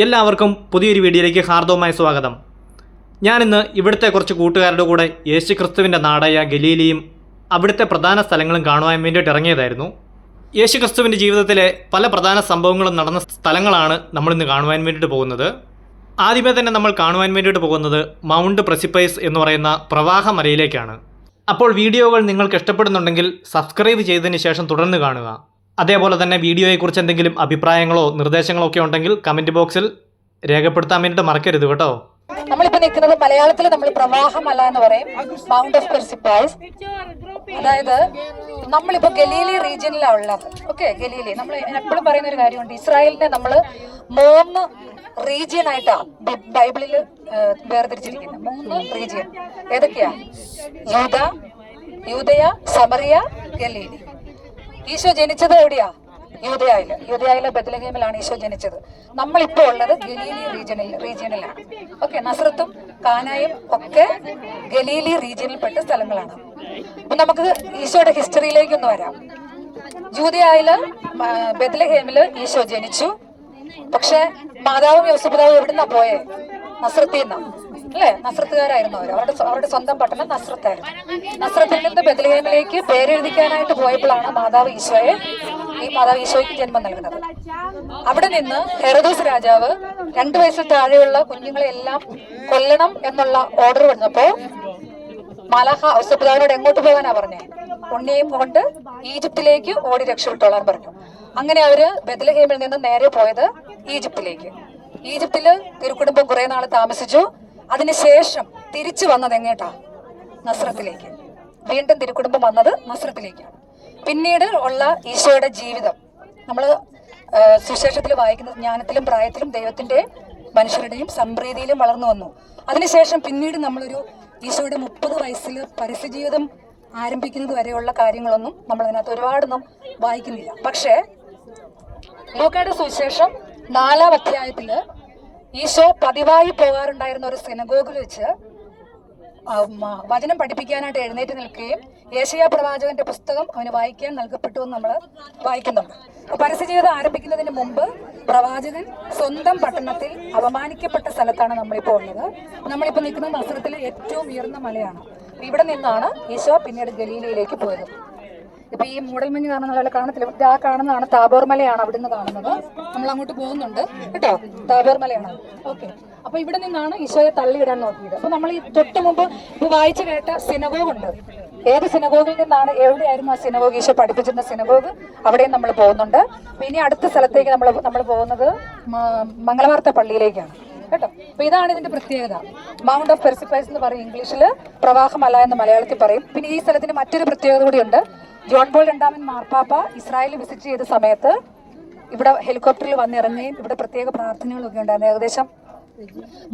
എല്ലാവർക്കും പുതിയൊരു വീഡിയോയിലേക്ക് ഹാർദവമായ സ്വാഗതം. ഞാനിന്ന് ഇവിടുത്തെ കുറച്ച് കൂട്ടുകാരുടെ കൂടെ യേശു ക്രിസ്തുവിന്റെ നാടായ ഗലീലിയും അവിടുത്തെ പ്രധാന സ്ഥലങ്ങളും കാണുവാൻ വേണ്ടിയിട്ട് ഇറങ്ങിയതായിരുന്നു. യേശു ക്രിസ്തുവിന്റെ ജീവിതത്തിലെ പല പ്രധാന സംഭവങ്ങളും നടന്ന സ്ഥലങ്ങളാണ് നമ്മളിന്ന് കാണുവാൻ വേണ്ടിയിട്ട് പോകുന്നത്. ആദ്യമേ തന്നെ നമ്മൾ കാണുവാൻ വേണ്ടിയിട്ട് പോകുന്നത് മൗണ്ട് പ്രസിപ്പൈസ് എന്ന് പറയുന്ന പ്രവാഹ മലയിലേക്കാണ്. അപ്പോൾ വീഡിയോകൾ നിങ്ങൾക്ക് ഇഷ്ടപ്പെടുന്നുണ്ടെങ്കിൽ സബ്സ്ക്രൈബ് ചെയ്തതിന് ശേഷം തുടർന്ന് കാണുക. അതേപോലെ തന്നെ വീഡിയോയെക്കുറിച്ച് എന്തെങ്കിലും അഭിപ്രായങ്ങളോ നിർദ്ദേശങ്ങളോ ഒക്കെ ഉണ്ടെങ്കിൽ കമന്റ് ബോക്സിൽ രേഖപ്പെടുത്താൻ വേണ്ടിയിട്ട് മറക്കരുത് കേട്ടോ. നമ്മളിപ്പോ നിൽക്കുന്നത് മലയാളത്തിൽ നമ്മൾ പ്രവാഹമല എന്ന് പറയും. മൗണ്ട് ഓഫ് പെർസിപ്പൈസ് അതായത് നമ്മളിപ്പോ ഗലീലി റീജിയനിലാണ് ഉള്ളത്. Okay Galilee. നമ്മൾ എപ്പോഴും പറയുന്ന ഒരു കാര്യമുണ്ട്. ഇസ്രായേലിനെ നമ്മൾ മൂന്ന് റീജിയൻ ആയിട്ടാണ് ബൈബിളിൽ വേർതിരിച്ചിരിക്കുന്നത്. മൂന്ന് റീജിയൻ. ഏതൊക്കെയാ? യൂത യൂതയ സമറിയ ഗലീലി. ഈശോ ജനിച്ചത് എവിടെയാ? യൂതയായിൽ യൂതയായിലെ ബദലഹേമിലാണ് ഈശോ ജനിച്ചത്. നമ്മളിപ്പോ ഉള്ളത് ഗലീലി റീജിയനിൽ റീജിയനിലാണ് ഓക്കെ നസ്രത്തും കാനായും ഒക്കെ ഗലീലി റീജിയനിൽപ്പെട്ട സ്ഥലങ്ങളാണ്. അപ്പൊ നമുക്ക് ഈശോയുടെ ഹിസ്റ്ററിയിലേക്ക് ഒന്ന് വരാം. ജൂതയായിൽ ബദലഹേമിൽ ഈശോ ജനിച്ചു. പക്ഷെ മാതാവും യോസപിതാവും എവിടുന്നാ പോയേ? നസ്രത്തിന്ന. അല്ലേ? നസ്രത്തുകാരായിരുന്നു അവർ അവരുടെ അവരുടെ സ്വന്തം പട്ടണം നസ്രത്തായിരുന്നു. നസ്രത്തിൽ നിന്ന് ബദലേമിലേക്ക് പേരെഴുതിക്കാനായിട്ട് പോയപ്പോഴാണ് മാതാവ് ഈശോയെ ഈ മാതാവ് ഈശോയ്ക്ക് ജന്മം നൽകുന്നത്. അവിടെ നിന്ന് ഹെറദോസ് രാജാവ് രണ്ടു വയസ്സിൽ താഴെയുള്ള കുഞ്ഞുങ്ങളെ എല്ലാം കൊല്ലണം എന്നുള്ള ഓർഡർ വന്നപ്പോ മലഹ ഔസപ്പിതാവിനോട് എങ്ങോട്ട് പോകാനാ പറഞ്ഞേ? ഉണ്ണിയും കൊണ്ട് ഈജിപ്തിലേക്ക് ഓടി രക്ഷപ്പെട്ടോളാൻ പറഞ്ഞു. അങ്ങനെ അവർ ബദലഹേമിൽ നിന്ന് നേരെ പോയത് ഈജിപ്തിലേക്ക്. ഈജിപ്തിൽ തിരുക്കുടുംബം കുറെ നാൾ താമസിച്ചു. അതിനുശേഷം തിരിച്ചു വന്നത് എങ്ങേട്ടാ? നസ്രത്തിലേക്ക്. വീണ്ടും തിരുക്കുടുംബം വന്നത് നസ്രത്തിലേക്കാണ്. പിന്നീട് ഉള്ള ഈശോയുടെ ജീവിതം. നമ്മൾ സുശേഷത്തിൽ വായിക്കുന്ന ജ്ഞാനത്തിലും പ്രായത്തിലും ദൈവത്തിന്റെ മനുഷ്യരുടെയും സംപ്രീതിയിലും വളർന്നു വന്നു. അതിനുശേഷം പിന്നീട് നമ്മളൊരു ഈശോയുടെ മുപ്പത് വയസ്സിൽ പരസ്യജീവിതം ആരംഭിക്കുന്നത് വരെയുള്ള കാര്യങ്ങളൊന്നും നമ്മൾ അതിനകത്ത് ഒരുപാടൊന്നും വായിക്കുന്നില്ല. പക്ഷേ ലൂക്കയുടെ സുവിശേഷം നാലാം അധ്യായത്തിൽ ഈശോ പതിവായി പോകാറുണ്ടായിരുന്ന ഒരു സിനഗോഗിൽ വെച്ച് വചനം പഠിപ്പിക്കാനായിട്ട് എഴുന്നേറ്റ് നിൽക്കുകയും ഏഷ്യ പ്രവാചകന്റെ പുസ്തകം അവന് വായിക്കാൻ നൽകപ്പെട്ടു എന്ന് നമ്മൾ വായിക്കുന്നുണ്ട്. പരസ്യ ജീവിതം ആരംഭിക്കുന്നതിന് മുമ്പ് പ്രവാചകൻ സ്വന്തം പട്ടണത്തിൽ അപമാനിക്കപ്പെട്ട സ്ഥലത്താണ് നമ്മളിപ്പോൾ ഉള്ളത്. നമ്മളിപ്പോൾ നിൽക്കുന്ന നസ്രത്തിലെ ഏറ്റവും ഉയർന്ന മലയാണ്. ഇവിടെ നിന്നാണ് ഈശോ പിന്നീട് ഗലീലയിലേക്ക് പോയത്. ഇപ്പൊ ഈ മൂടൽമഞ്ഞ് കാരണം പോലെ കാണത്തില്ല. ഇത് ആ കാണുന്നതാണ് താബോർ മലയാണ് അവിടുന്ന് കാണുന്നത്. നമ്മൾ അങ്ങോട്ട് പോകുന്നുണ്ട്. കേട്ടോ? താബോർ മലയാണ്. ഓക്കെ. അപ്പൊ ഇവിടെ നിന്നാണ് ഈശോയെ തള്ളിയിടാൻ നോക്കിയത്. അപ്പൊ നമ്മൾ ഈ തൊട്ട് മുമ്പ് ഇപ്പൊ വായിച്ചു കേട്ട സിനഗോഗ് ഉണ്ട്. ഏത് സിനഗോഗിൽ നിന്നാണ് എവിടെയായിരുന്നു ആ സിനഗോഗ് ഈശോ പഠിപ്പിച്ചിരുന്ന സിനഗോഗ് അവിടെയും നമ്മൾ പോകുന്നുണ്ട്. ഇനി അടുത്ത സ്ഥലത്തേക്ക് നമ്മൾ നമ്മൾ പോകുന്നത് മംഗളവാർത്ത പള്ളിയിലേക്കാണ്. കേട്ടോ? അപ്പൊ ഇതാണ് ഇതിന്റെ പ്രത്യേകത. മൗണ്ട് ഓഫ് പെർസിഫൈസ് എന്ന് പറയും ഇംഗ്ലീഷിൽ പ്രവാഹമല എന്ന് മലയാളത്തിൽ പറയും. പിന്നെ ഈ സ്ഥലത്തിന് മറ്റൊരു പ്രത്യേകത കൂടിയുണ്ട് ജോൺ പോൾ രണ്ടാമൻ മാർപ്പാപ്പ ഇസ്രായേൽ വിസിറ്റ് ചെയ്ത സമയത്ത് ഇവിടെ ഹെലികോപ്റ്ററിൽ വന്നിറങ്ങുകയും ഇവിടെ പ്രത്യേക പ്രാർത്ഥനകളൊക്കെ ഉണ്ടായിരുന്നു. ഏകദേശം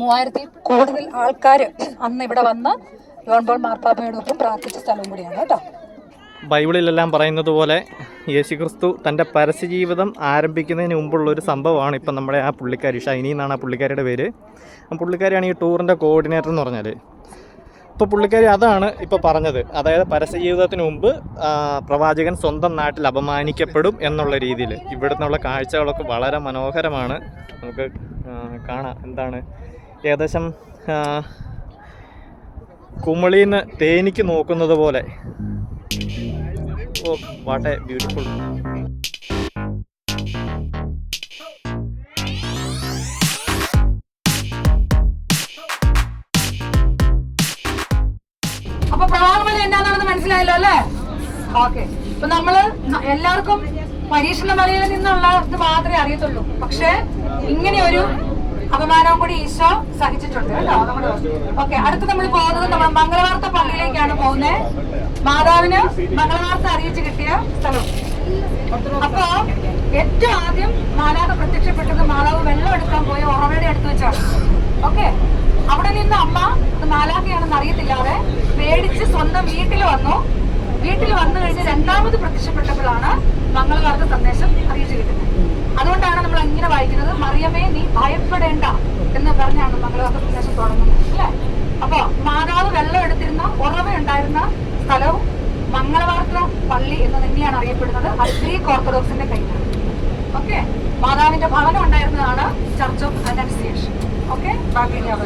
മൂവായിരത്തിൽ കൂടുതൽ ആൾക്കാർ അന്ന് ഇവിടെ വന്ന് ജോൺ പോൾ മാർപ്പാപ്പയോടൊപ്പം പ്രാർത്ഥിച്ച സ്ഥലവും കൂടിയാണ് കേട്ടോ. ബൈബിളിലെല്ലാം പറയുന്നത് പോലെ യേശുക്രിസ്തു തന്റെ പരസ്യജീവിതം ആരംഭിക്കുന്നതിന് മുമ്പുള്ള ഒരു സംഭവമാണ് ഇപ്പം നമ്മുടെ ആ പുള്ളിക്കാരി ഷൈനി എന്നാണ് ആ പുള്ളിക്കാരിയുടെ പേര്. ആ പുള്ളിക്കാരിയാണ് ഈ ടൂറിന്റെ കോർഡിനേറ്റർ എന്ന് പറഞ്ഞാൽ ഇപ്പോൾ പുള്ളിക്കാരി അതാണ് ഇപ്പോൾ പറഞ്ഞത്. അതായത് പരസ്യജീവിതത്തിന് മുമ്പ് ആ, പ്രവാചകൻ സ്വന്തം നാട്ടിൽ അപമാനിക്കപ്പെടും എന്നുള്ള രീതിയിൽ ഇവിടുന്നുള്ള കാഴ്ചകളൊക്കെ വളരെ മനോഹരമാണ്. നമുക്ക് കാണാം എന്താണ്. ഏകദേശം കുമളിയിൽ കുമളിന്ന് തേനിക്ക് നോക്കുന്നത് പോലെ. ഓ വാട്ട് എ ബ്യൂട്ടിഫുൾ പ്രവാഹമല എന്താണെന്ന് മനസ്സിലായല്ലോ അല്ലേ? ഓക്കെ ഇപ്പൊ നമ്മൾ എല്ലാവർക്കും പരീക്ഷണ മലയിൽ നിന്നുള്ള ഇത് മാത്രമേ അറിയത്തുള്ളൂ. പക്ഷെ ഇങ്ങനെ ഒരു അപമാനവും കൂടി ഈശോ സഹിച്ചിട്ടുണ്ട് കേട്ടോ ഓക്കെ അടുത്ത് നമ്മൾ പോകുന്നത് നമ്മൾ മംഗളവാർത്ത പള്ളിയിലേക്കാണ് പോകുന്നത് മാതാവിന് മംഗളവാർത്ത അറിയിച്ചു കിട്ടിയ സ്ഥലം. അപ്പൊ ഏറ്റവും ആദ്യം മാതാവ് പ്രത്യക്ഷപ്പെട്ടത് മാതാവ് വെള്ളം എടുക്കാൻ പോയ ഉറവയുടെ അടുത്ത് വെച്ചാണ്. ഓക്കെ അവിടെ നിന്ന് അമ്മ മാലാഖയാണെന്ന് അറിയത്തില്ലാതെ പേടിച്ച് സ്വന്തം വീട്ടിൽ വന്നു. വീട്ടിൽ വന്നു കഴിഞ്ഞ് രണ്ടാമത് പ്രത്യക്ഷപ്പെട്ടപ്പോഴാണ് മംഗളവാർത്ത സന്ദേശം അറിയിച്ചു കിട്ടുന്നത് അതുകൊണ്ടാണ് നമ്മൾ ഇങ്ങനെ വായിക്കുന്നത് മറിയമേ നീ ഭയപ്പെടേണ്ട എന്ന് പറഞ്ഞാണ് മംഗളവാർത്ത സന്ദേശം തുടങ്ങുന്നത് അല്ലേ? അപ്പൊ മാതാവ് വെള്ളം എടുത്തിരുന്ന ഉറവയുണ്ടായിരുന്ന സ്ഥലവും മംഗളവാർത്ത പള്ളി എന്ന് തന്നെയാണ് അറിയപ്പെടുന്നത്. അത് ഗ്രീക്ക് ഓർത്തഡോക്സിന്റെ കയ്യിലാണ് ഓക്കെ? മാതാവിന്റെ ഭവനം ഉണ്ടായിരുന്നതാണ് ചർച്ച് ഓഫ് ബാക്കി ഞാൻ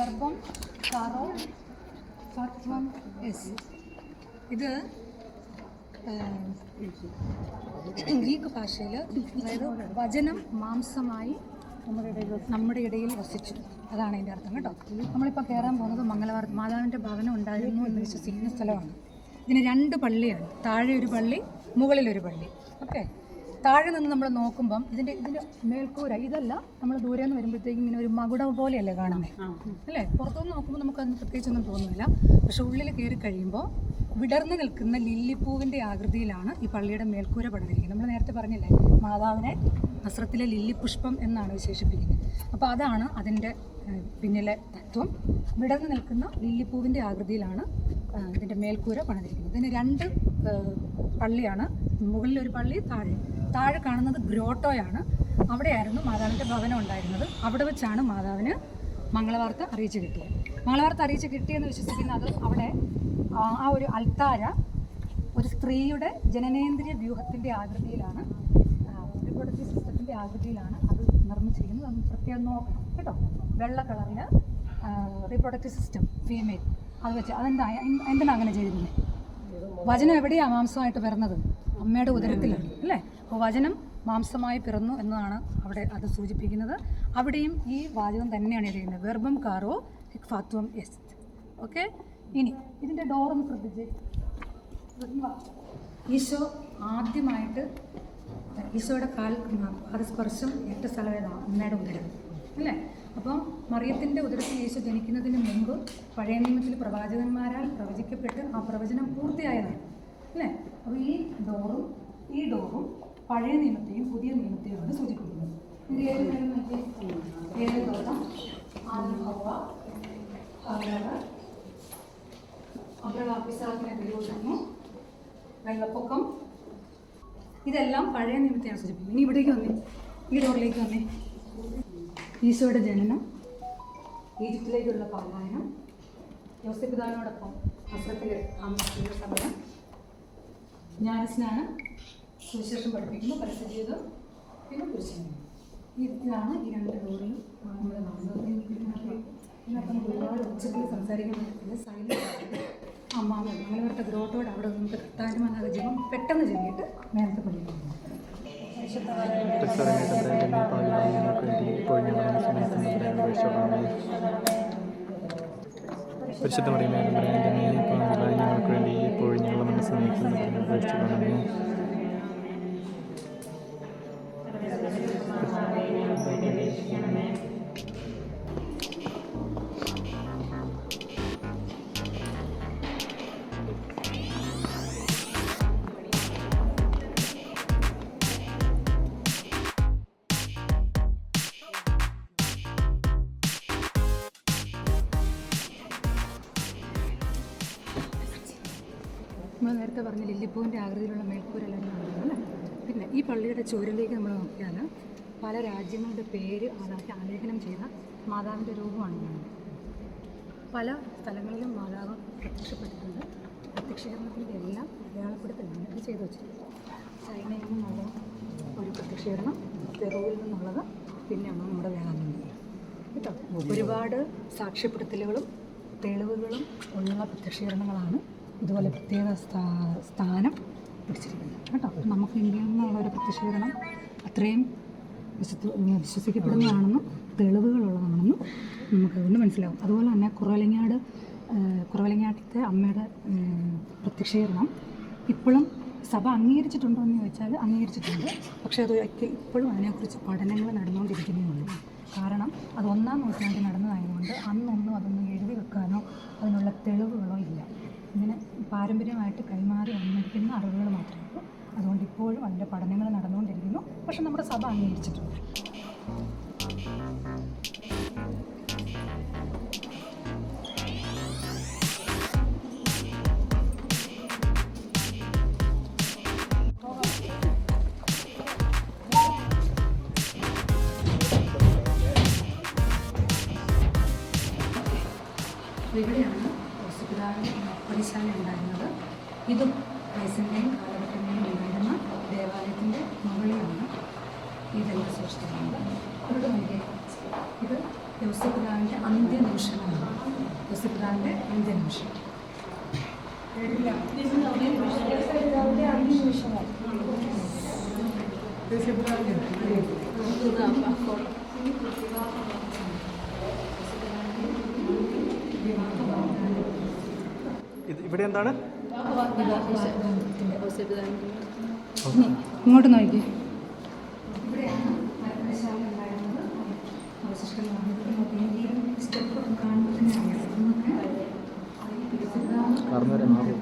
വെർബം കാറോ ഫത്വം എസ്. ഇത് ഗ്രീക്ക് ഭാഷയിൽ അതായത് വചനം മാംസമായി നമ്മുടെ ഇടയിൽ നമ്മുടെ ഇടയിൽ വസിച്ചു. അതാണ് അതിന്റെ അർത്ഥം കേട്ടോ. നമ്മളിപ്പോൾ കയറാൻ പോകുന്നത് മംഗളവാർ മാതാവിന്റെ ഭവനം ഉണ്ടായിരുന്നു എന്ന് വിശ്വസിക്കുന്ന സ്ഥലമാണ്. ഇതിന് രണ്ട് പള്ളിയാണ്. താഴെ ഒരു പള്ളി മുകളിലൊരു പള്ളി. ഓക്കെ? താഴെ നിന്ന് നമ്മൾ നോക്കുമ്പം ഇതിന്റെ ഇതിന്റെ മേൽക്കൂര ഇതല്ല നമ്മൾ ദൂരെ നിന്ന് വരുമ്പോഴത്തേക്കും ഇങ്ങനെ ഒരു മകുടം പോലെയല്ലേ കാണുന്നത് അല്ലേ? പുറത്തുനിന്ന് നോക്കുമ്പോൾ നമുക്ക് നമുക്കതിന് പ്രത്യേകിച്ചൊന്നും തോന്നുന്നില്ല. പക്ഷെ ഉള്ളിൽ കയറി കഴിയുമ്പോൾ വിടർന്നു നിൽക്കുന്ന ലില്ലിപ്പൂവിന്റെ ആകൃതിയിലാണ് ഈ പള്ളിയുടെ മേൽക്കൂര പണിതിരിക്കുന്നത്. നമ്മൾ നേരത്തെ പറഞ്ഞില്ലേ മാതാവിനെ നസ്രത്തിലെ ലില്ലിപുഷ്പം എന്നാണ് വിശേഷിപ്പിക്കുന്നത്. അപ്പോൾ അതാണ് അതിന്റെ പിന്നിലെ തത്വം. വിടർന്നു നിൽക്കുന്ന ലില്ലിപ്പൂവിന്റെ ആകൃതിയിലാണ് ഇതിന്റെ മേൽക്കൂര പണിതിരിക്കുന്നത്. ഇതിന് രണ്ട് പള്ളിയാണ്. പള്ളിയാണ് മുകളിലൊരു പള്ളി താഴെ. താഴെ കാണുന്നത് ഗ്രോട്ടോയാണ്. അവിടെയായിരുന്നു മാതാവിന്റെ ഭവനം ഉണ്ടായിരുന്നത്. അവിടെ വെച്ചാണ് മാതാവിന് മംഗളവാർത്ത അറിയിച്ച് കിട്ടിയത്. മംഗളവാർത്ത അറിയിച്ച് കിട്ടിയെന്ന് വിശ്വസിക്കുന്നത് അവിടെ ആ ഒരു അൽത്താര ഒരു സ്ത്രീയുടെ ജനനേന്ദ്രിയ വ്യൂഹത്തിന്റെ ആകൃതിയിലാണ് റിപ്രൊഡക്റ്റീവ് സിസ്റ്റത്തിന്റെ ആകൃതിയിലാണ് അത് നിർമ്മിച്ചിരിക്കുന്നത്. അത് പ്രത്യേകം നോക്കണം. കേട്ടോ? വെള്ള കളറിൽ റീപ്രൊഡക്റ്റീവ് സിസ്റ്റം ഫീമെയിൽ അത് വെച്ച് അതെന്താ എന്തിനാ അങ്ങനെ ചെയ്തിരുന്നത് വചനം എവിടെയാണ് മാംസമായിട്ട് പിറന്നത്? അമ്മയുടെ ഉദരത്തിലാണ് അല്ലേ? അപ്പോൾ വചനം മാംസമായി പിറന്നു എന്നതാണ് അവിടെ അത് സൂചിപ്പിക്കുന്നത്. അവിടെയും ഈ വാചകം തന്നെയാണ് എഴുതുന്നത് വെർബം കാറോ ഫാത്വം എസ്. ഓക്കെ? ഇനി ഇതിന്റെ ഡോറൊന്ന് ശ്രദ്ധിച്ച്. ഈശോ ആദ്യമായിട്ട് ഈശോയുടെ കാൽ പാദസ്പർശം ഏറ്റ സ്ഥലം ഏതാ? അമ്മയുടെ ഉദരം. അല്ലേ? അപ്പം മറിയത്തിന്റെ ഉദരത്തിൽ യേശു ജനിക്കുന്നതിന് മുമ്പ് പഴയ നിയമത്തിൽ പ്രവാചകന്മാരാൽ പ്രവചിക്കപ്പെട്ട് ആ പ്രവചനം പൂർത്തിയായതാണ്. അല്ലേ? അപ്പോൾ ഈ ഡോറും ഈ ഡോറും പഴയ നിയമത്തെയും പുതിയ നിയമത്തെയുമാണ് സൂചിപ്പിക്കുന്നത്. ഇത് ഏത് നിയമം വെള്ളപ്പൊക്കം. ഇതെല്ലാം പഴയ നിയമത്തെയാണ് സൂചിപ്പിക്കുന്നത്. ഇനി ഇവിടേക്ക് വന്നേ. ഈ ഡോറിലേക്ക് വന്നേ. ഈശോയുടെ ജനനം ഈജിപ്തിലേക്കുള്ള പലായനം യോസിപ്പിതാവിനോടൊപ്പം അസ്രത്തിൽ താമസിക്കുന്ന സമയം. ജ്ഞാനസ്നാനം സുവിശേഷം പഠിപ്പിക്കുന്നു പരിസ്ഥിതിയത് പിന്നെ കുരിശനം ഇതാണ് ഈ രണ്ട് ഡോറിയും നമ്മൾ കാണുന്നത് ഒരുപാട് ഉച്ചത്തിൽ സംസാരിക്കാൻ പറ്റത്തില്ല. സൈലന്റ് അമ്മാമ മംഗലവരത്തെ ഗ്രോട്ടോട് അവിടെ നമുക്ക് കത്താനും അല്ലാതെ ജീവൻ പെട്ടെന്ന് ചെല്ലിയിട്ട് നേരത്തെ പഠിക്കുന്നു പരിശുദ്ധ മറിയമേ പാപികളായ ഞങ്ങൾക്ക് വേണ്ടി ഇപ്പോഴും ഞങ്ങളുടെ മനസ്സ് അപേക്ഷിക്കണമേ നേരത്തെ പറഞ്ഞ ലില്ലിപ്പൂവിന്റെ ആകൃതിയിലുള്ള മേൽക്കൂരെല്ലാം അല്ലേ? പിന്നെ ഈ പള്ളിയുടെ ചുവരിലേക്ക് നമ്മൾ നോക്കിയാൽ പല രാജ്യങ്ങളുടെ പേര് അതാക്കി ആലേഖനം ചെയ്ത മാതാവിന്റെ രൂപമാണ് കാണുന്നത്. പല സ്ഥലങ്ങളിലും മാതാവ് പ്രത്യക്ഷപ്പെട്ടിട്ടുണ്ട്. പ്രത്യക്ഷീകരണത്തിന്റെ എല്ലാം അടയാളപ്പെടുത്തലാണ് ഇത് ചെയ്തു വെച്ചിട്ടുള്ളത് ചൈനയിൽ നിന്നുള്ള ഒരു പ്രത്യക്ഷീകരണം പെറുവിൽ നിന്നുള്ളത് പിന്നെ നമ്മൾ നമ്മുടെ വേളാങ്കണ്ണി കേട്ടോ? ഒരുപാട് സാക്ഷ്യപ്പെടുത്തലുകളും തെളിവുകളും ഉള്ള പ്രത്യക്ഷീകരണങ്ങളാണ് ഇതുപോലെ പ്രത്യേക സ്ഥാ- സ്ഥാനം പിടിച്ചിരിക്കുന്നത് കേട്ടോ? നമുക്ക് ഇന്ത്യയിൽ നിന്നുള്ള ഒരു പ്രത്യക്ഷീകരണം അത്രയും വിശ്വ വിശ്വസിക്കപ്പെടുന്നതാണെന്നും തെളിവുകളുള്ളതാണെന്നും നമുക്ക് അതുകൊണ്ട് മനസ്സിലാവും. അതുപോലെ തന്നെ കുറവലങ്ങാട് കുറവലങ്ങാട്ടിലത്തെ അമ്മയുടെ പ്രത്യക്ഷീകരണം ഇപ്പോഴും സഭ അംഗീകരിച്ചിട്ടുണ്ടോ എന്ന് ചോദിച്ചാൽ അംഗീകരിച്ചിട്ടുണ്ട്. പക്ഷേ അത് ഇപ്പോഴും അതിനെക്കുറിച്ച് പഠനങ്ങൾ നടന്നുകൊണ്ടിരിക്കുന്നതാണ് കാരണം അത് ഒന്നാം നൂറ്റാണ്ടിൽ നടന്നതായതുകൊണ്ട് അന്നൊന്നും അതൊന്നും എഴുതി വെക്കാനോ അതിനുള്ള തെളിവുകളോ ഇല്ല. ഇങ്ങനെ പാരമ്പര്യമായിട്ട് കൈമാറി വന്നിരിക്കുന്ന അറിവുകൾ മാത്രമേ ഉള്ളൂ. അതുകൊണ്ട് ഇപ്പോഴും അതിന്റെ പഠനങ്ങൾ നടന്നുകൊണ്ടിരിക്കുന്നു. പക്ഷെ നമ്മുടെ സഭ അംഗീകരിച്ചിട്ടുണ്ട്. ഇവിടെയാണ് ഹോസ്പിറ്റലിന്റെ പണിശാല ഉണ്ടായിരുന്നത് ഇതും വയസ്സിൻ്റെയും കാലഘട്ടത്തിൻ്റെയും ഉണ്ടായിരുന്ന ദേവാലയത്തിൻ്റെ മുകളിലാണ് ഇതെല്ലാം സൂക്ഷിച്ചിരുന്നത് ഇവിടെ നോക്കിയേ. ഇത് യോസഫിതാവിൻ്റെ അന്ത്യ നിമിഷമാണ് യോസഫിതാവിൻ്റെ അന്ത്യ നിമിഷം കേട്ടില്ല? യോസഫിതാവിൻ്റെ ഇത് ഇവിടെ എന്താണ്? ഇങ്ങോട്ട് നോക്കി. കാർന്നവരെ മാറും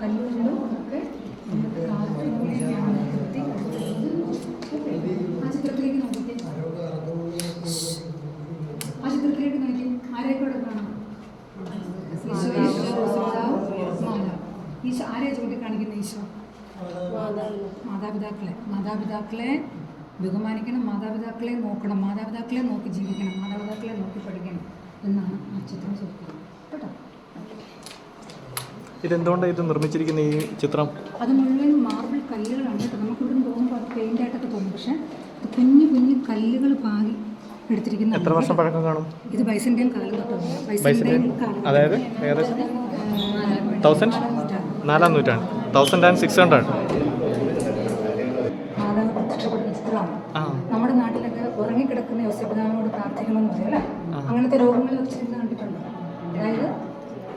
കല്ലുകളും ഒക്കെ ആ ചിത്രത്തിലേക്ക് നോക്കിക്കേ ആ ചിത്രത്തിലേക്ക് നോക്കി ആരെയൊക്കെ ഇവിടെ കാണാം ഈശോ, ഈശോ, മാതാവ്, മാതാവ്. ഈശോ ആരെയാ ചൂണ്ടിക്കാണിക്കുന്ന ഈശോ? മാതാപിതാക്കളെ. മാതാപിതാക്കളെ. ബഹുമാനിക്കണം മാതാപിതാക്കളെ നോക്കണം മാതാപിതാക്കളെ നോക്കി ജീവിക്കണം മാതാപിതാക്കളെ നോക്കി പഠിക്കണം എന്നാണ് ആ ചിത്രം സൂചിപ്പിക്കുന്നത്. കേട്ടോ? ഇതെന്തുകൊണ്ടാണ് ഇത് നിർമ്മിച്ചിരിക്കുന്ന ഈ ചിത്രം? അത് മുഴുവൻ മാർബിൾ കല്ലുകളാണ് കേട്ടോ. നമുക്ക് ഇവിടുന്ന് തോന്നുമ്പോൾ അത് പെയിന്റ് ആയിട്ടൊക്കെ തോന്നും. പക്ഷേ കുഞ്ഞു കുഞ്ഞു കല്ലുകൾ പാകി എടുത്തിരിക്കുന്ന എത്ര വർഷം പഴക്കം കാണും? ഇത് ബൈസന്റെയും കാലം തൊട്ടാണ്. കാലം അതായത് ഏകദേശം തൗസൻഡ് നാലാം നൂറ്റാണ്ട്. തൗസൻഡ് ആൻഡ് സിക്സ് ഹൺഡ്രഡ് നമ്മുടെ നാട്ടിലൊക്കെ ഉറങ്ങിക്കിടക്കുന്ന പ്രാർത്ഥിക്കണമെന്ന് അങ്ങനത്തെ രോഗങ്ങളൊക്കെ ചിന്ത കണ്ടിട്ടുണ്ട്. അതായത്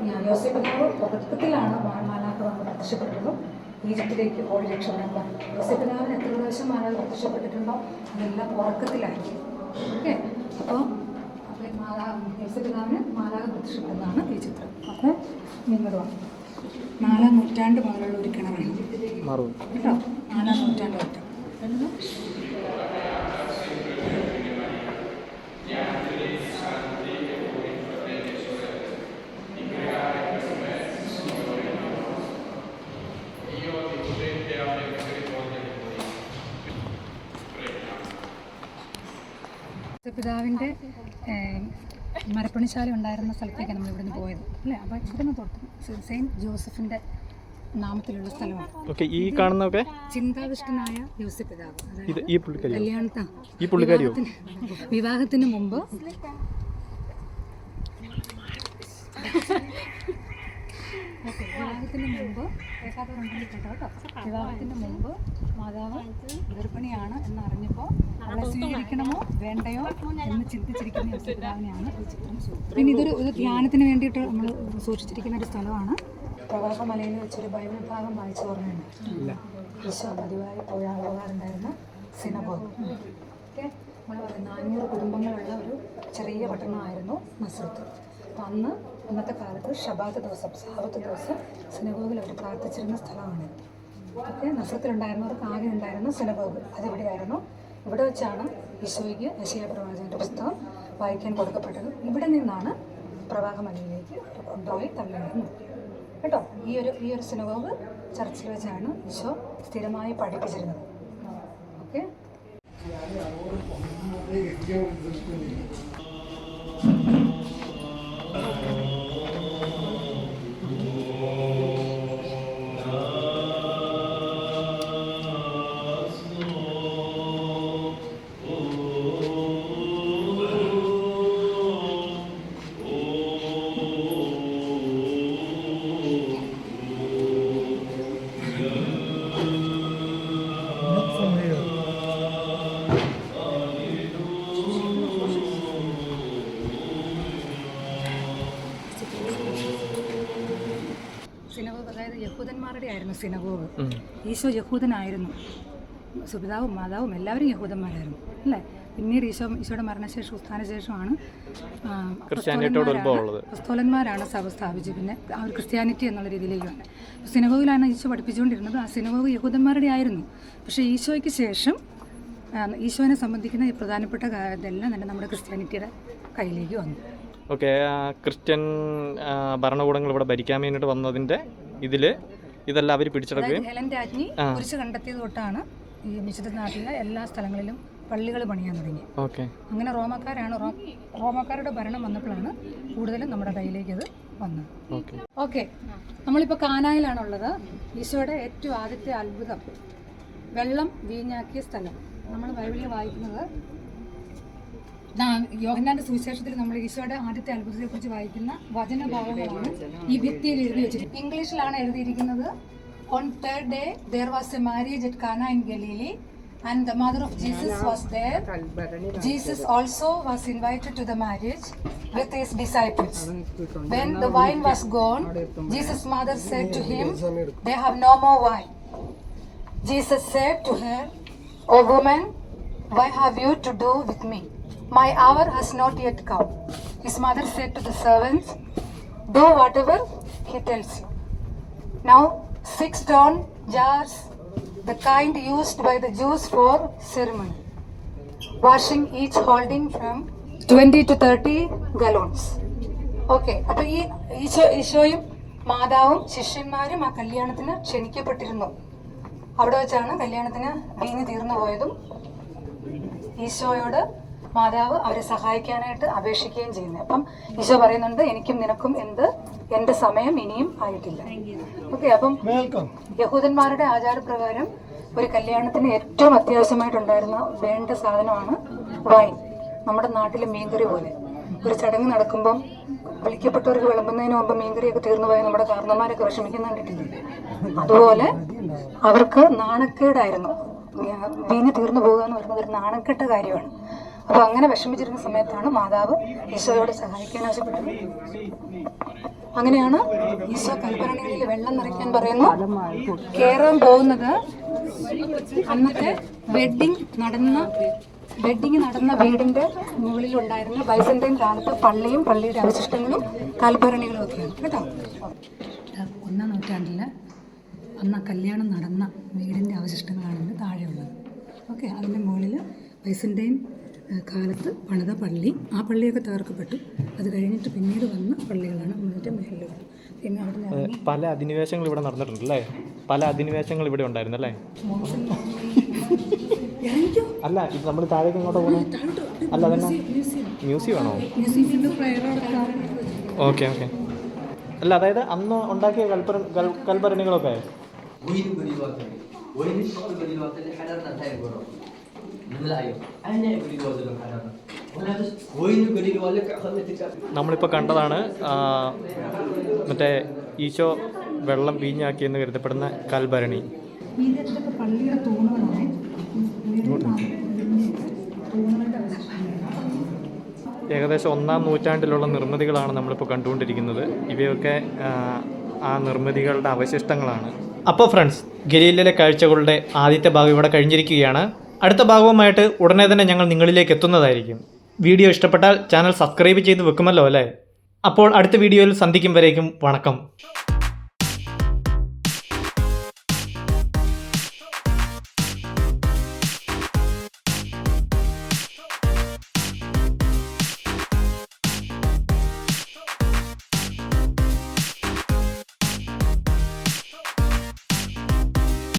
ഞാൻ യോസെപ്പിതാവ് ഉറക്കത്തിലാണ് മാ- മാലാഖ വന്ന് പ്രത്യക്ഷപ്പെട്ടിട്ടുള്ളൂ. ഈജിപ്തിലേക്ക് ഓടി രക്ഷപ്പെടാൻ യോസെപ്പിതാവിന് എത്ര പ്രാവശ്യം മാലാഖ പ്രത്യക്ഷപ്പെട്ടിട്ടുണ്ടോ? അതെല്ലാം ഉറക്കത്തിലായിരിക്കും. ഓക്കെ? അപ്പോൾ അപ്പോൾ മാതാ യോസെപ്പിതാവിന് മാലാഖ പ്രത്യക്ഷപ്പെടുന്നതാണ് ഈ ചിത്രം. അപ്പോൾ നിങ്ങളുടെ നാലാം നൂറ്റാണ്ട് മുതലുള്ള ഒരു കിണറാണ്. മാറും. കേട്ടോ? നാലാം നൂറ്റാണ്ട് തൊട്ട് പിതാവിന്റെ മരപ്പണിശാല ഉണ്ടായിരുന്ന സ്ഥലത്തേക്കാണ് നമ്മൾ ഇവിടുന്ന് പോയത്. അല്ലേ? അപ്പോൾ ഇവിടുന്ന് തൊട്ട് സെയിന്റ് ജോസഫിന്റെ നാമത്തിലുള്ള സ്ഥലമാണ്. ഓക്കെ ഈ കാണുന്നൊക്കെ ചിന്താവിഷ്ടനായ ജോസഫ് പിതാവ്. ഈ പുള്ളിക്കാരിയോ? കല്യാണത്ത. ഈ പുള്ളിക്കാരിയോ? വിവാഹത്തിന് വിവാഹത്തിന് മുമ്പ് ഓക്കെ വിവാഹത്തിന് മുമ്പ് കേൾക്കാത്തവരുണ്ടെങ്കിൽ കേട്ടോ. കേട്ടോ വിവാഹത്തിന് മുമ്പ് മാതാവ് ഗർഭിണിയാണ് എന്നറിഞ്ഞപ്പോൾ അവളെ സ്വീകരിക്കണമോ വേണ്ടയോ എന്ന് ചിന്തിച്ചിരിക്കുന്ന ഒരു പിതാവിനെയാണ് ഈ ചിത്രം. പിന്നെ ഇതൊരു ഒരു ധ്യാനത്തിന് വേണ്ടിയിട്ട് നമ്മൾ സൂക്ഷിച്ചിരിക്കുന്ന ഒരു സ്ഥലമാണ്. പ്രവാഹമലയിൽ വെച്ചൊരു ബൈബിൾ ഭാഗം വായിച്ചു ഓർമ്മയുണ്ട്. ഈശോ പതിവായി പോയ പോകാറുണ്ടായിരുന്ന സിനഗോഗ്. ഓക്കെ? നമ്മൾ പറയുന്ന നാനൂറ് കുടുംബങ്ങളുള്ള ഒരു ചെറിയ പട്ടണമായിരുന്നു മസ്രത്ത് അപ്പം അന്ന് അന്നത്തെ കാലത്ത് ഷബാത്ത് ദിവസം സാബത്ത് ദിവസം സിനഗോഗിൽ അവർ പ്രാർത്ഥിച്ചിരുന്ന സ്ഥലമാണ്. ഓക്കെ നസ്രത്തിലുണ്ടായിരുന്നവർക്ക് ആകെ ഉണ്ടായിരുന്ന സിനഗോഗ് അതിവിടെയായിരുന്നു? ഇവിടെ വെച്ചാണ് ഈശോയ്ക്ക് യശയ പ്രവാചകന്റെ പുസ്തകം വായിക്കാൻ കൊടുക്കപ്പെട്ടത്. ഇവിടെ നിന്നാണ് പ്രവാഹമലയിലേക്ക് കൊണ്ടുപോയി തള്ളിയിരുന്നു കേട്ടോ? ഈ ഒരു ഈ ഒരു സിനഗോഗ് ചർച്ചിൽ വെച്ചാണ് ഈശോ സ്ഥിരമായി പഠിപ്പിച്ചിരുന്നത്. Okay? Synagogue synagogue synagogue. Eesho യഹൂദനായിരുന്നു. സുപിതാവും മാതാവും എല്ലാവരും യഹൂദന്മാരായിരുന്നു. അല്ലേ? പിന്നീട് ഈശോ ഈശോയുടെ മരണശേഷം ഉത്ഥാനശേഷമാണ്. അപ്പസ്തോലന്മാരാണ് സഭ സ്ഥാപിച്ചത്. പിന്നെ ആ ഒരു ക്രിസ്ത്യാനിറ്റി എന്നുള്ള രീതിയിലേക്ക് വന്നത് സിനഗോഗിലാണ് ഈശോ പഠിപ്പിച്ചുകൊണ്ടിരുന്നത്. ആ സിനഗോഗ് യഹൂദന്മാരുടെ ആയിരുന്നു. പക്ഷേ ഈശോയ്ക്ക് ശേഷം ഈശോനെ സംബന്ധിക്കുന്ന ഈ പ്രധാനപ്പെട്ട ഇതെല്ലാം തന്നെ നമ്മുടെ ക്രിസ്ത്യാനിറ്റിയുടെ കയ്യിലേക്ക് വന്നു. ഓക്കെ ക്രിസ്ത്യൻ ഭരണകൂടങ്ങൾ ഇവിടെ ഭരിക്കാൻ വേണ്ടിയിട്ട് വന്നതിന്റെ ഇതിൽ ഇതെല്ലാം അവർ പിടിച്ചെടുക്കുകയും ഹെലൻ രാജ്ഞി കുരിശ് കണ്ടെത്തിയത് തൊട്ടാണ് ഈ മിശ്രിത നാട്ടിലെ എല്ലാ സ്ഥലങ്ങളിലും പള്ളികൾ പണിയാൻ തുടങ്ങി. ഓക്കെ. അങ്ങനെ റോമക്കാരാണ് റോമക്കാരുടെ ഭരണം വന്നപ്പോഴാണ് കൂടുതലും നമ്മുടെ കയ്യിലേക്ക് അത് വന്നത്. ഓക്കെ. ഓക്കെ. നമ്മളിപ്പോൾ കാനായിലാണുള്ളത്. ഈശോയുടെ ഏറ്റവും ആദ്യത്തെ അത്ഭുതം വെള്ളം വീഞ്ഞാക്കിയ സ്ഥലം. നമ്മൾ ബൈബിളിൽ വായിക്കുന്നത് യോഹന്നാന്റെ സുവിശേഷത്തിൽ നമ്മൾ ഈശോയുടെ ആദ്യത്തെ അത്ഭുതത്തെ കുറിച്ച് വായിക്കുന്ന വചനഭാഗങ്ങളാണ് ഈ ഭിത്തിയിൽ എഴുതി വെച്ചിരിക്കുന്നത് ഇംഗ്ലീഷിലാണ് എഴുതിയിരിക്കുന്നത് on third day there was a marriage at Cana in Galilee and the mother of Jesus was there Jesus also was invited to the marriage with his disciples. When the wine was gone, Jesus' mother said to him, They have no more wine. Jesus said to her, O woman, why have you to do with me? My hour has not yet come. His mother said to the servants, Do whatever he tells you. Now, six stone jars, the kind used by the Jews for ceremony washing each holding from 20 to 30 gallons. Okay അപ്പൊ ഈ ഈശോ ഈശോയും മാതാവും ശിഷ്യന്മാരും ആ കല്യാണത്തിന് ക്ഷണിക്കപ്പെട്ടിരുന്നു അവിടെ വെച്ചാണ് കല്യാണത്തിന് വീഞ്ഞ് തീർന്നു പോയതും ഈശോയോട് മാതാവ് അവരെ സഹായിക്കാനായിട്ട് അപേക്ഷിക്കുകയും ചെയ്യുന്നത് അപ്പം ഈശോ പറയുന്നുണ്ട് എനിക്കും നിനക്കും എന്ത്? എന്റെ സമയം ഇനിയും ആയിട്ടില്ല. ഓക്കെ അപ്പം യഹൂദന്മാരുടെ ആചാരപ്രകാരം ഒരു കല്യാണത്തിന് ഏറ്റവും അത്യാവശ്യമായിട്ടുണ്ടായിരുന്ന വേണ്ട സാധനമാണ് വൈൻ നമ്മുടെ നാട്ടിലെ മീൻകറി പോലെ. ഒരു ചടങ്ങ് നടക്കുമ്പം വിളിക്കപ്പെട്ടവർക്ക് വിളമ്പുന്നതിന് മുമ്പ് മീൻകറിയൊക്കെ തീർന്നു പോയാൽ നമ്മുടെ കാരണന്മാരൊക്കെ വിഷമിക്കുന്ന കണ്ടിട്ടില്ലേ? അതുപോലെ അവർക്ക് നാണക്കേടായിരുന്നു. വീഞ്ഞ് തീർന്നു പോകുക എന്ന് പറയുന്നത് ഒരു നാണക്കെട്ട കാര്യമാണ്. അപ്പൊ അങ്ങനെ വിഷമിച്ചിരുന്ന സമയത്താണ് മാതാവ് ഈശോയോട് സഹായിക്കാൻ ആവശ്യപ്പെട്ടത്. അങ്ങനെയാണ് ഈശോ കൽപ്പരണികളിൽ വെള്ളം നിറയ്ക്കാൻ പറയുന്നു. കേറാൻ പോകുന്നത് അന്നത്തെ വെഡിങ് നടന്ന വെഡിങ് നടന്ന വീടിന്റെ മുകളിൽ ഉണ്ടായിരുന്ന ബൈസന്റൈൻ കാലത്ത് പള്ളിയും പള്ളിയുടെ അവശിഷ്ടങ്ങളും കൽഭരണികളും ഒക്കെയാണ്. കേട്ടോ? ഒന്നാം നൂറ്റാണ്ടിൽ അന്ന് കല്യാണം നടന്ന വീടിന്റെ അവശിഷ്ടങ്ങളാണ് താഴെയുള്ളത്. ഓക്കെ അതിന്റെ മുകളിൽ ബൈസന്റൈൻ കാലത്ത് പണിത പള്ളി. ആ പള്ളിയൊക്കെ തകർക്കപ്പെട്ടു. അത് കഴിഞ്ഞിട്ട് പിന്നീട് വന്ന പള്ളികളാണ് നമ്മുടെ മേളിലുള്ളത് പിന്നെ അവിടെ പല അധിനിവേശങ്ങൾ ഇവിടെ നടന്നിട്ടുണ്ടല്ലേ പല അധിനിവേശങ്ങൾ ഇവിടെ ഉണ്ടായിരുന്നു അല്ലേ? അല്ല ഇത് നമ്മൾ താഴേക്ക് ഇങ്ങോട്ട് പോകണം അല്ല അതന്നെ. മ്യൂസിയം ആണോ? Okay okay. അല്ല അതായത് അന്ന് ഉണ്ടാക്കിയ കൽപ്പര കൽ- നമ്മളിപ്പോൾ കണ്ടതാണ് മറ്റേ ഈശോ വെള്ളം വീഞ്ഞാക്കിയെന്ന് കരുതപ്പെടുന്ന കൽഭരണി. പള്ളിയുടെ തൂണുകളാണ്? ഏകദേശം ഒന്നാം നൂറ്റാണ്ടിലുള്ള നിർമ്മിതികളാണ് നമ്മളിപ്പോൾ കണ്ടുകൊണ്ടിരിക്കുന്നത്. ഇവയൊക്കെ ആ, ആ നിർമ്മിതികളുടെ അവശിഷ്ടങ്ങളാണ്. അപ്പോൾ ഫ്രണ്ട്സ് ഗലീലിലെ കാഴ്ചകളുടെ ആദ്യത്തെ ഭാഗം ഇവിടെ കഴിഞ്ഞിരിക്കുകയാണ്. അടുത്ത ഭാഗവുമായിട്ട് ഉടനെ തന്നെ ഞങ്ങൾ നിങ്ങളിലേക്ക് എത്തുന്നതായിരിക്കും. വീഡിയോ ഇഷ്ടപ്പെട്ടാൽ ചാനൽ സബ്സ്ക്രൈബ് ചെയ്ത് വെക്കുമല്ലോ അല്ലേ? അപ്പോൾ അടുത്ത വീഡിയോയിൽ സന്ധിക്കും വരേക്കും. വണക്കം.